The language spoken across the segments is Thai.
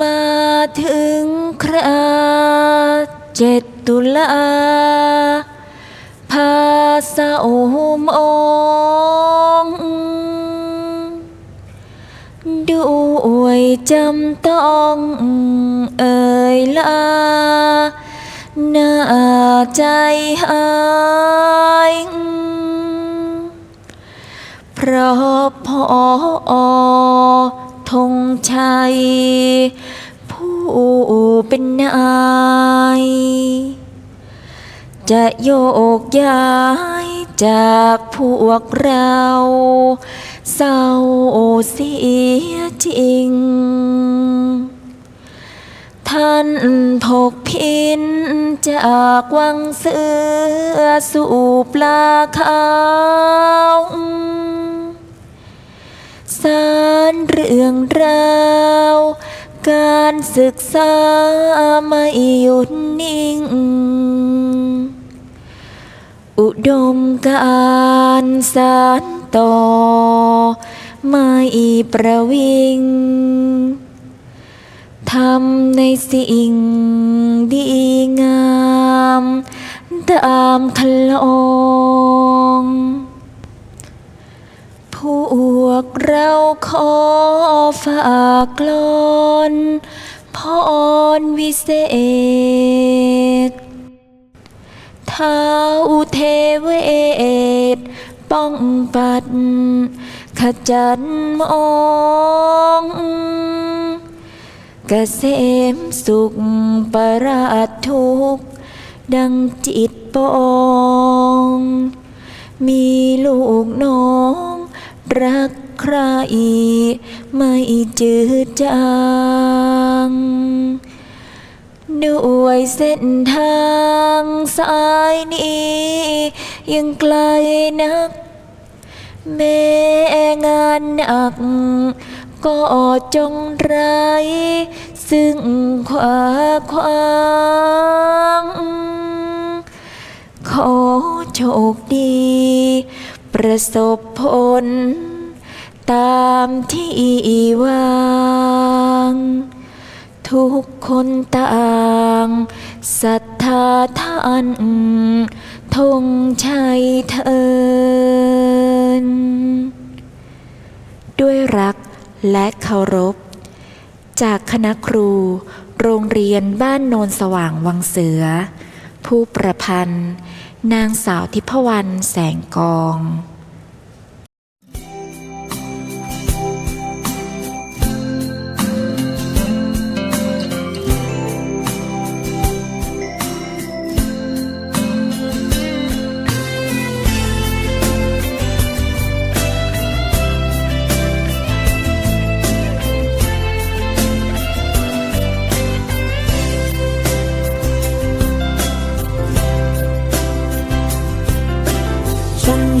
มาถึงคราเจ็ดตุลาพาสาวมองด้วยจำต้องเอ่ยลาหน้าใจหายเพราะพอ งชัย ผู้เป็นนาย จะโยกย้ายจากพวกเราเศร้าเสียจริง ท่านถกพินจากวังเสือสู่ปลาขาว สารเรื่องราว การศึกษาไม่หยุดนิ่ง อุดมการสารต่อ ไม่ประวิงทำในสิ่งดีงามตามคลองพว กเราขอฝากกลอนพรวิเศษท้าวเทเวศป้องปัด ขจัดมองเกษมสุขประราชทุก ดังจิตปอง มีลูกน้อง รัก ใคร ไม่จืดจางด้วยเส้นทางสายนี้ ยังไกลนัก แม้งานหนัก ก็จงไรซึ่งขวาขวางขอโชคดี ประสบผล ตามที่วางทุกคนต่างศรัทธาท่านธงชัยเทินด้วยรักและเคารพ จากคณะครู โรงเรียนบ้านโนนสว่างวังเสือ ผู้ประพันธ์ นางสาวทิพวรรณแสงกอง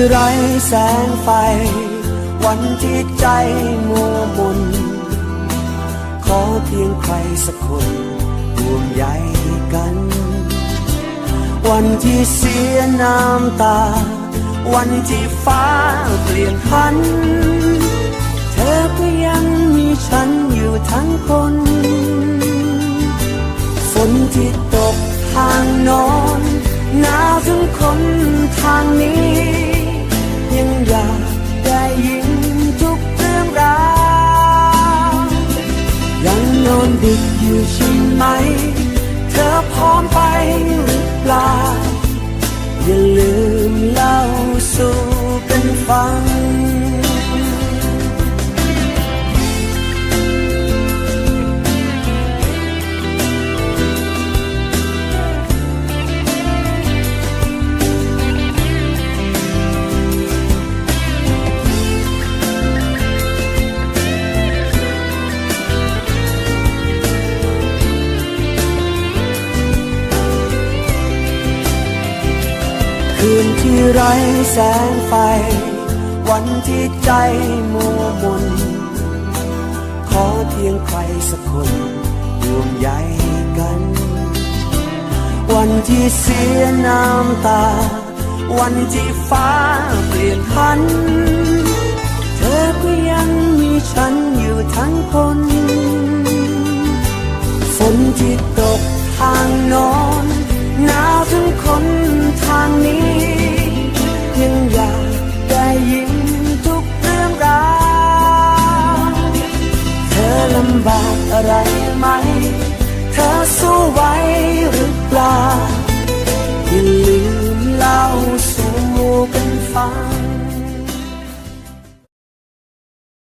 ที่ไร้แสงไฟ วันที่ใจมัวมนขอเพียงใครสักคนห่วงใยกัน วันที่เสียน้ำตา วันที่ฟ้าเปลี่ยนพัน เธอก็ยังมีฉันอยู่ทั้งคนฝนที่ตกทางนอนหนาวถึงคนทางนี้ ไร้แสงไฟ วันที่ใจมัวมน ขอเพียงใครสักคนร่วมใยกัน วันที่เสียน้ำตา วันที่ฟ้าเปลี่ยนพัน เธอก็ยังมีฉันอยู่ทั้งคน ฝนที่ตก อะไรไหม เธอสู้ไหวหรือเปล่า อย่าลืมเล่าสู่กันฟัง